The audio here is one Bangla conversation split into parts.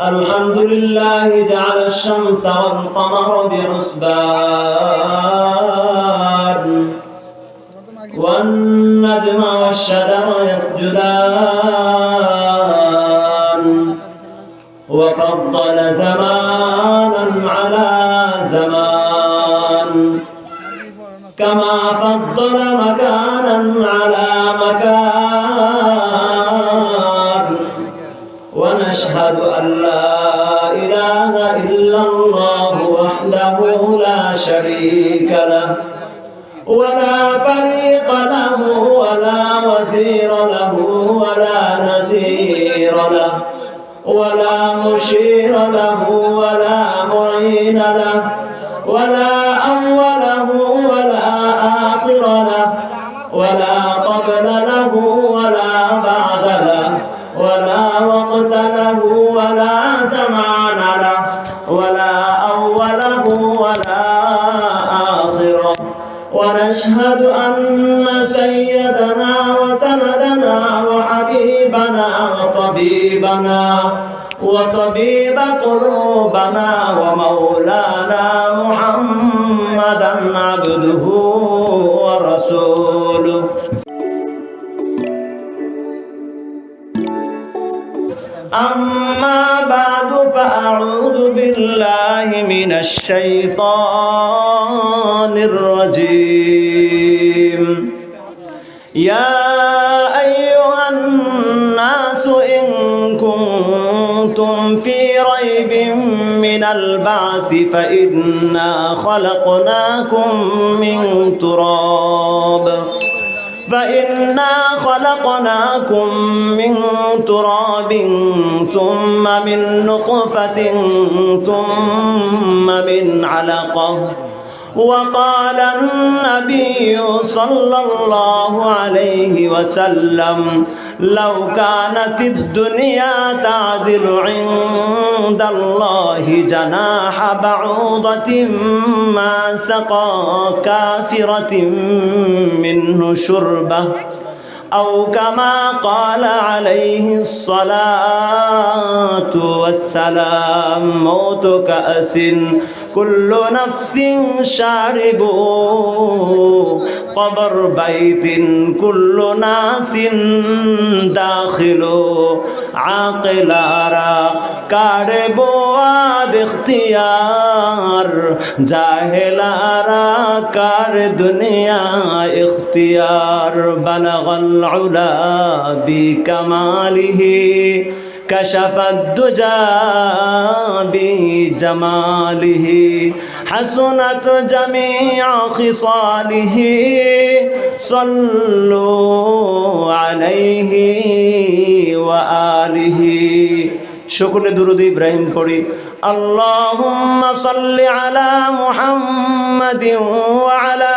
الحمد لله جعل الشمس والقمر بحسبان. والنجم والشجر يسجدان. وفضل زمانا على زمان. كما فضل مكانا على مكان. ونشهد أن لا إله إلا الله وحده لا شريك له ولا فريق له ولا وزير له ولا نزير له ولا مشير له ولا معين له ولا أوله ولا آخر له ولا قبل له ولا بعد ولا وقت له ولا زمان له ولا أوله ولا آخره ونشهد أن سيدنا وسندنا وحبيبنا وطبيبنا وطبيب قلوبنا ومولانا محمدا عبده أما بعد فأعوذ بالله من الشيطان الرجيم. يا أيها الناس إن كنتم في ريب من البعث فإنا خلقناكم من تراب. فإنا خلقناكم من تراب ثم من نطفة ثم من علقة. وقال النبي صلى الله عليه وسلم لو كانت الدنيا تعدل عند الله جناح بعوضة ما سقى كافرة منه شربة أو كما قال عليه الصلاة والسلام موت كأس কুল্ল নফসিং সারিব কবর বাইতিন কুল্ল নাসিন দাখিল আকেলারা কারে বোয়া দেখতিয়ার জাহেলারা কার দুনিয়া ইখতিয়ার বালাগল উলা বিকামালিহি كشف الدجى بجماله حسنت جميع خصاله صلوا عليه وآله সকলে দুরুদ ইব্রাহিম পড়ি اللهم صل على محمد وعلى آل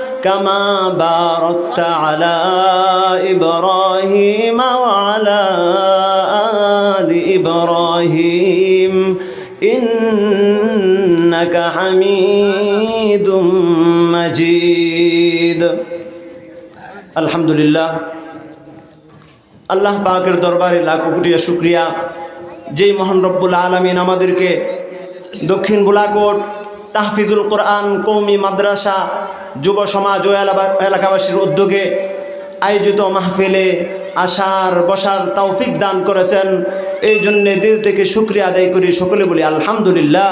كما باركت على إبراهيم وعلى آل إبراهيم إنك حميد مجيد الحمد لله আল্লাহ পাকের দরবারে লাখো কোটিয়া শুক্রিয়া যেই মহান রব্বুল আলমিন আমাদেরকে দক্ষিণ বুলাকোট তাহফিজুল কোরআন কৌমি মাদ্রাসা যুব সমাজ ও এলাকা- এলাকাবাসীর উদ্যোগে আয়োজিত মাহফিলে আসার বসার তৌফিক দান করেছেন। এই জন্যে দিল থেকে শুক্রিয়া আদায় করি সকলে বলি আলহামদুলিল্লাহ।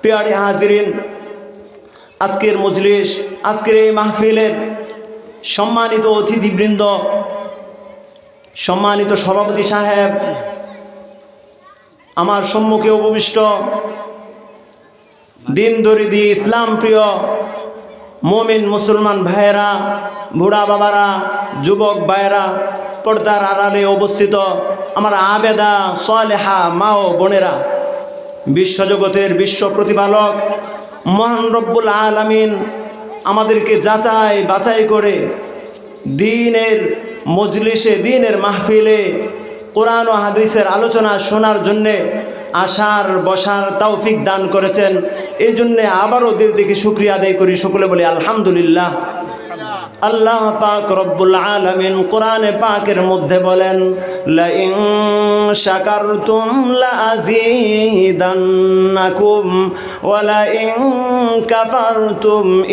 প্রিয়ারি হাজিরিন আজকের মজলিস আজকের এই মাহফিলের সম্মানিত অতিথিবৃন্দ সম্মানিত সভাপতি সাহেব আমার সম্মুখে উপবিষ্ট দিন দরিদি ইসলাম প্রিয়, মমিন মুসলমান ভাইয়েরা, বুড়া বাবারা, যুবক ভাইয়েরা, পর্দার আড়ালে অবস্থিত আমার আবেদা, সলেহা মা ও বোনেরা, বিশ্বজগতের বিশ্ব প্রতিপালক, মহান রব্বুল আলামিন আমাদেরকে যাচাই বাছাই করে দিনের মজলিসে, দিনের মাহফিলে কোরআন ও হাদিসের আলোচনা শোনার জন্যে আসার বসার তৌফিক দান করেছেন। এই জন্যে আবারও দিল থেকে শুক্রিয়া আদায় করি, সকলে বলি আলহামদুলিল্লাহ। আল্লাহ পাক রব্বুল আলামিন কোরআনে পাকের মধ্যে বলেন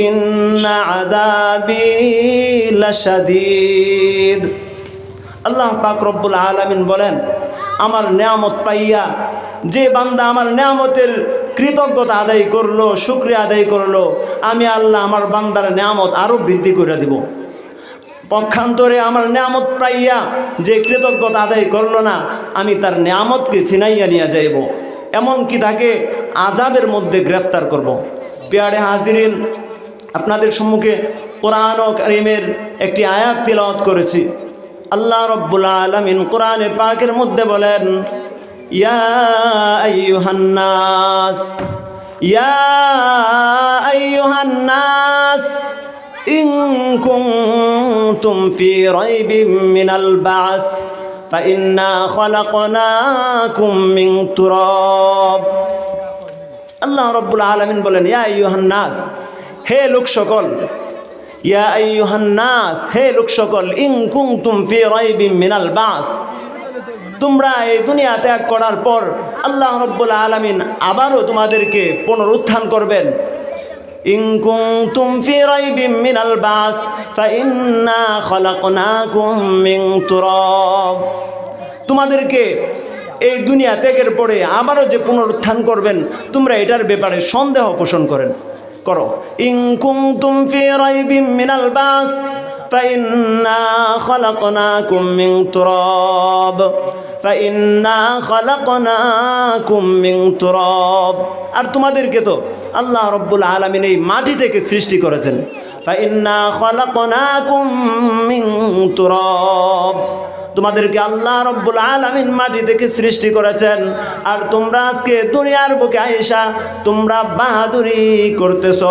ইন্না আল্লাহ পাক রব্বুল আলামিন বলেন আমার নেয়ামত পাইয়া, যে বান্দা আমার নেয়ামতের কৃতজ্ঞতা আদায় করল, শুক্রিয়া আদায় করল, আমি আল্লাহ আমার বান্দার নেয়ামত আরও বৃদ্ধি করে দিব। পক্ষান্তরে আমার নেয়ামত পাইয়া যে কৃতজ্ঞতা আদায় করল না, আমি তার নেয়ামতকে ছিনাইয়া নিয়ে যাইব। এমনকি তাকে আজাবের মধ্যে গ্রেফতার করব। পেয়ারে হাজিরিন, আপনাদের সম্মুখে কোরআন করিমের একটি আয়াত তিলাওয়াত করেছি। আল্লাহ রব্বুল আলমিন কোরআনে পাকের মধ্যে বলেন ইয়া আইয়ুহান্নাস ইয়া আইয়ুহান্নাস إن كنتم في ريب من البعث فإنا خلقناكم من تراب আল্লাহ রব্বুল আলমিন বলেন ইয়া ইউহান্নাস হে লোক সকল ইয়া আইয়ুহান্নাস, হে লোক সকল ফি রাইবিম মিনাল বাস। তোমরা এই দুনিয়া ত্যাগ করার পর আল্লাহ রব্বুল আলমিন আবারও তোমাদেরকে পুনরুত্থান করবেন। ইন কুনতুম ফি রাইবিম মিনাল বাস ফাইন্না খলাকনাকুম মিন তোমাদেরকে এই দুনিয়া ত্যাগের পরে আবারও যে পুনরুত্থান করবেন, তোমরা এটার ব্যাপারে সন্দেহ পোষণ করেন। করো ইন কুনতুম ফি রাইবিম মিনাল বাস فإنا خلقناكم من تراب فإنا خلقناكم من تراب আর তোমাদেরকে তো আল্লাহ রব্বুল আলামিন এই মাটি থেকে সৃষ্টি করেছেন فإنا خلقناكم من تراب তোমাদেরকে আল্লাহ রব্বুল আলামিন মাটি থেকে সৃষ্টি করেছেন। আর তোমরা আজকে দুনিয়ার বুকে আইসা তোমরা বাহাদুরি করতেছ।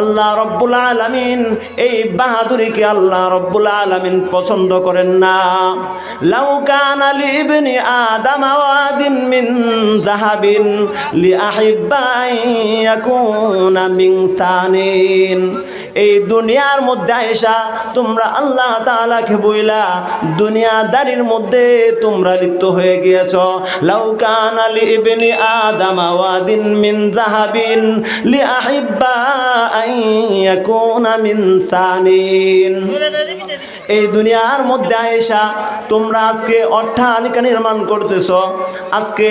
আল্লাহ রব্বুল আলামিন এই বাহাদুরিকে আল্লাহ রব্বুল আলামিন পছন্দ করেন না। লাউ কানা লিবনি আদম ওয়াদিন মিন যাহাবিন লিআহিব্বাই ইয়াকুনা মিন সানিন। এই দুনিয়ার মধ্যে আয়সা তোমরা আল্লাহ তালাকে বইলা দুনিয়াদারির মধ্যে তোমরা লিপ্ত হয়ে গিয়েছ। লাউকান আলী ইবনি আদম ওয়াদিন মিন যাহাবিন লিআহিব্বা আন ইয়াকুনা মিন সানিন। এই দুনিয়ার মধ্যে আয়েশা, তোমরা আজকে অট্টালিকা নির্মাণ করতেছ। আজকে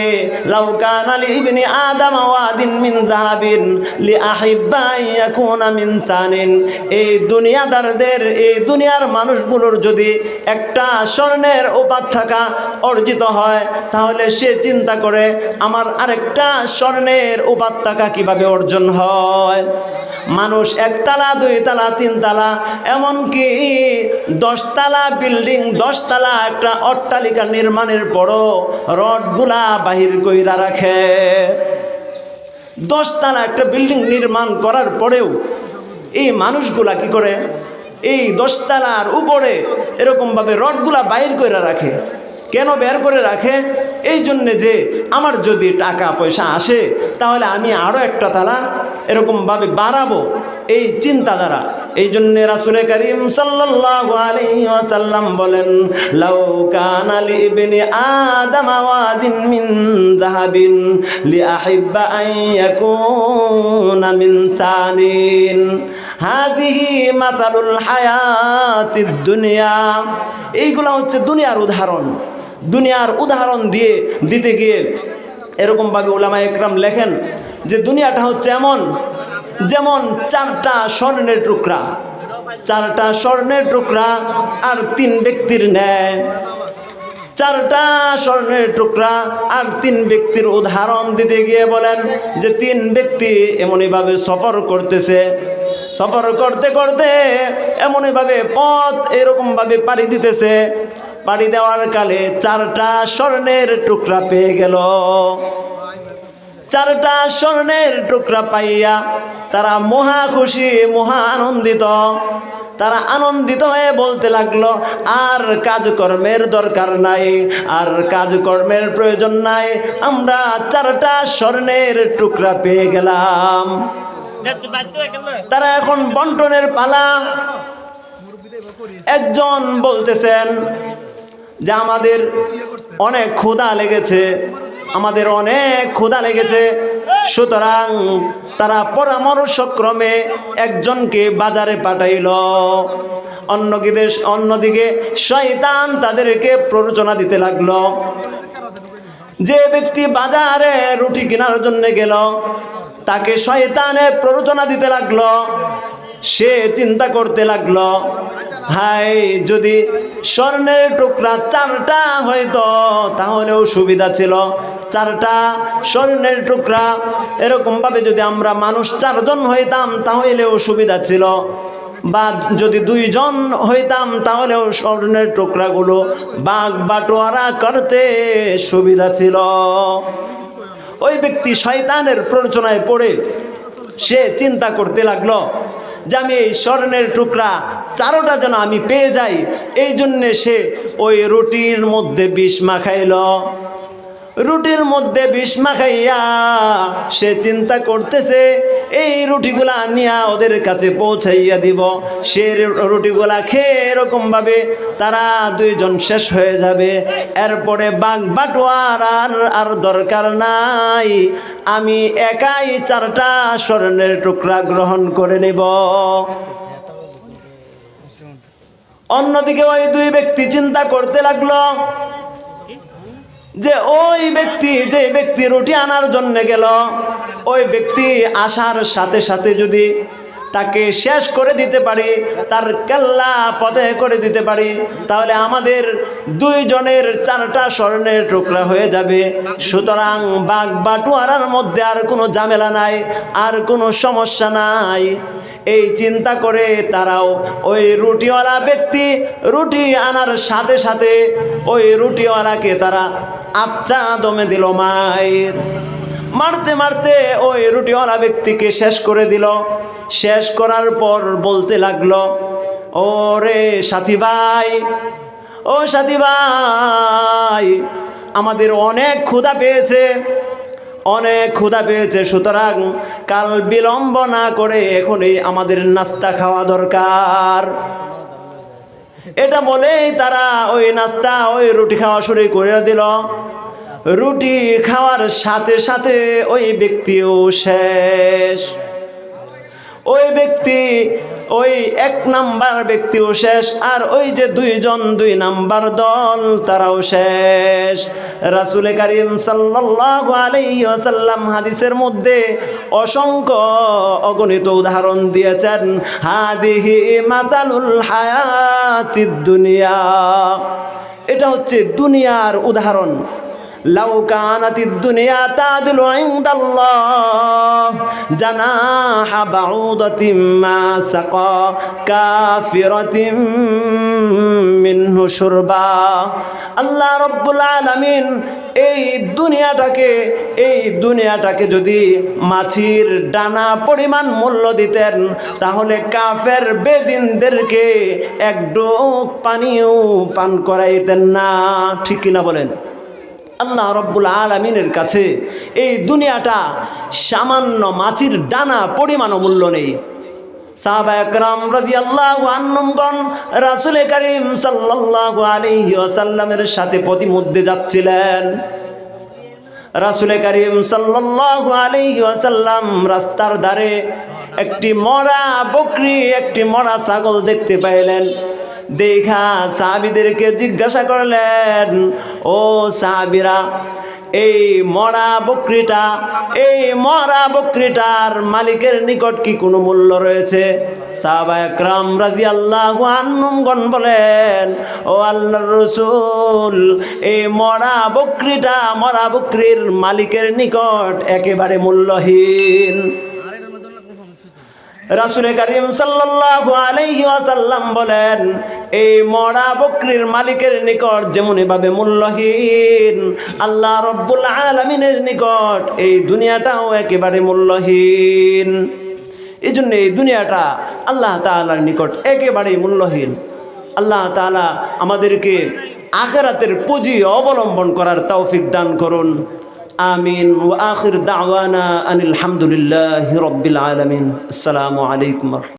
লাউকান আলী ইবনি আদম ওয়াদিন মিন যাহাবিন লিআহিব্বা আন ইয়াকুনা মিন সানিন। এই দুনিয়াদারদের, এই দুনিয়ার মানুষগুলোর যদি একটা স্বর্ণের উপাত্থাকা অর্জিত হয়, তাহলে সে চিন্তা করে, আমার আরেকটা স্বর্ণের উপাত থাকা কীভাবে অর্জন হয়? মানুষ একতলা, দুইতলা, তিনতলা, এমনকি দশতলা বিল্ডিং, দশতলা একটা অট্টালিকা নির্মাণের পরও রডগুলা বাহির কইরা রাখে। দশতলা একটা বিল্ডিং নির্মাণ করার পরেও এই মানুষগুলা কি করে? এই দশতলার উপরে এরকমভাবে রডগুলা বাইর করে রাখে। কেন বের করে রাখে? এই জন্যে যে আমার যদি টাকা পয়সা আসে, তাহলে আমি আরও একটা তালা এরকমভাবে বাড়াবো। এই চিন্তাধারা। এই জন্য রাসুলে করিম ওয়াসাল্লাম বলেন, লাউ কানা মিন যাহাবিন মিন হাদিহি মাতালুল হায়াতিদ দুনিয়া। এইগুলা হচ্ছে দুনিয়ার উদাহরণ। দুনিয়ার উদাহরণ দিয়ে দিতে গিয়ে এরকমভাবে ওলামা একরাম লেখেন যে দুনিয়াটা হচ্ছে এমন, যেমন চারটা স্বর্ণের টুকরা। চারটা স্বর্ণের টুকরা আর তিন ব্যক্তির ন্যায়। চারটা স্বর্ণের টুকরা আর তিন ব্যক্তির উদাহরণ দিতে গিয়ে বলেন যে তিন ব্যক্তি এমনইভাবে সফর করতেছে। সফর করতে করতে এমনইভাবে পথ এরকমভাবে পাড়ি দিতেছে। পাড়ি দেওয়ার কালে চারটা স্বর্ণের টুকরা পেয়ে গেল। চারটা স্বর্ণের টুকরা পাইয়া তারা মহা খুশি, মহা আনন্দিত। তারা আনন্দিত হয়ে বলতে লাগল, আর কাজকর্মের দরকার নাই, আর কাজকর্মের প্রয়োজন নাই। আমরা চারটা স্বর্ণের টুকরা পেয়ে গেলাম। তারা এখন বন্টনের পালা। একজন বলতেছেন যে, আমাদের অনেক ক্ষুধা লেগেছে, আমাদের অনেক ক্ষুধা লেগেছে। সুতরাং তারা পরামর্শক্রমে একজনকে বাজারে পাঠাইল। অন্যদিকে অন্যদিকে শয়তান তাদেরকে প্ররোচনা দিতে লাগল। যে ব্যক্তি বাজারে রুটি কেনার জন্য গেল তাকে শয়তানে প্ররোচনা দিতে লাগল। সে চিন্তা করতে লাগল হাই যদি স্বর্ণের টুকরা চারটা হয়তো তাহলেও সুবিধা ছিল। চারটা স্বর্ণের টুকরা, এরকমভাবে যদি আমরা মানুষ চারজন হইতাম তাহলেও সুবিধা ছিল। বা যদি দুইজন হইতাম তাহলেও স্বর্ণের টুকরাগুলো বাঘ বাটোয়ারা করতে সুবিধা ছিল। ওই ব্যক্তি শয়তানের প্ররোচনায় পড়ে। সে চিন্তা করতে লাগল যে আমি এই স্বর্ণের টুকরা চারোটা যেন আমি পেয়ে যাই। এই জন্যে সে ওই রুটির মধ্যে বিষ মাখাইল। রুটির মধ্যে বিষ মাখাইয়া সে চিন্তা করতেছে, এই রুটিগুলা নিয়া ওদের কাছে পৌঁছাইয়া দিব। সে রুটিগুলা খেয়ে এরকমভাবে তারা দুইজন শেষ হয়ে যাবে। এরপরে বাঘ বাটোয়ার আর আর দরকার নাই। আমি একাই চারটা স্বর্ণের টুকরা গ্রহণ করে নেব। অন্যদিকে ওই দুই ব্যক্তি চিন্তা করতে লাগল যে ওই ব্যক্তি, যে ব্যক্তি রুটি আনার জন্য গেল, ওই ব্যক্তি আসার সাথে সাথে যদি তাকে শেষ করে দিতে পারি, তার কেল্লা পদে করে দিতে পারি, তাহলে আমাদের দুইজনের চারটা স্বর্ণের টুকরা হয়ে যাবে। সুতরাং বাঘ বাটুয়ারার মধ্যে আর কোনো ঝামেলা নাই, আর কোনো সমস্যা নাই। এই চিন্তা করে তারাও ওই রুটিওয়ালা ব্যক্তি রুটি আনার সাথে সাথে ওই রুটিওয়ালাকে তারা আচ্ছা দমে দিল মায়ের। মারতে মারতে ওই রুটিওয়ালা ব্যক্তিকে শেষ করে দিল। শেষ করার পর বলতে লাগল ও রে সাথী ভাই, ও সাথী ভাই, আমাদের অনেক ক্ষুধা পেয়েছে, অনেক ক্ষুধা পেয়েছে, সুতরাং কাল বিলম্ব না করে এখনই আমাদের নাস্তা খাওয়া দরকার। এটা বলেই তারা ওই নাস্তা, ওই রুটি খাওয়া শুরু করে দিল। রুটি খাওয়ার সাথে সাথে ওই ব্যক্তিও শেষ। ওই ব্যক্তি, ওই এক নাম্বার ব্যক্তিও শেষ, আর ওই যে দুইজন দুই নাম্বার দল, তারাও শেষ। রাসুলে করিম সাল্লাল্লাহু আলাইহি ওয়াসাল্লাম হাদিসের মধ্যে অসংখ্য অগণিত উদাহরণ দিয়েছেন। হাদিহি মাতালুল হায়াতিদ দুনিয়া। এটা হচ্ছে দুনিয়ার উদাহরণ। লাউ কানাতিদ দুনিয়া তাদলু ইনদাল্লাহ, জানাহা বাউদাতিম মা সাকা কাফিরাতিম মিনহু শুরবা। আল্লাহ রব্বুল আলামিন এই দুনিয়াটাকে এই দুনিয়াটাকে যদি মাছির ডানা পরিমাণ মূল্য দিতেন, তাহলে কাফের বেদিনদেরকে এক ডোক পানিও পান করাইতেন না। ঠিক কিনা বলেন? আল্লাহ রব্বুল আলমিনের কাছে এই দুনিয়াটা সামান্য মাছির ডানা পরিমাণ মূল্য নেই। আল্লাহ রাসুল সাথে প্রতিমধ্যে যাচ্ছিলেন। রাসুল রাস্তার ধারে একটি মরা বকরি, একটি মরা ছাগল দেখতে পাইলেন। দেখা সাহাবিদেরকে জিজ্ঞাসা করলেন, ও সাহাবিরা, এই মরা বকরিটা, এই মরা বকরিটার মালিকের নিকট কি কোনো মূল্য রয়েছে? সাহাবা একরাম রাজি আল্লাহ আন্নুমগণ বলেন, ও আল্লাহ রসুল, এই মরা বকরিটা মরা বকরির মালিকের নিকট একেবারে মূল্যহীন। রাসুল করিম সাল্লাল্লাহু আলাইহি ওয়াসাল্লাম বলেন এই মরা বকরির মালিকের নিকট যেমন এভাবে মূল্যহীন, আল্লাহ রব্বুল আলামিনের নিকট এই দুনিয়াটাও একেবারে মূল্যহীন। এই জন্য এই দুনিয়াটা আল্লাহ তাআলার নিকট একেবারেই মূল্যহীন। আল্লাহ তাআলা আমাদেরকে আখেরাতের পুঁজি অবলম্বন করার তৌফিক দান করুন। আমিন। ও আখির দাওয়ানা আনিল হামদুলিল্লাহি রব্বিল আলামিন। আসসালামু আলাইকুম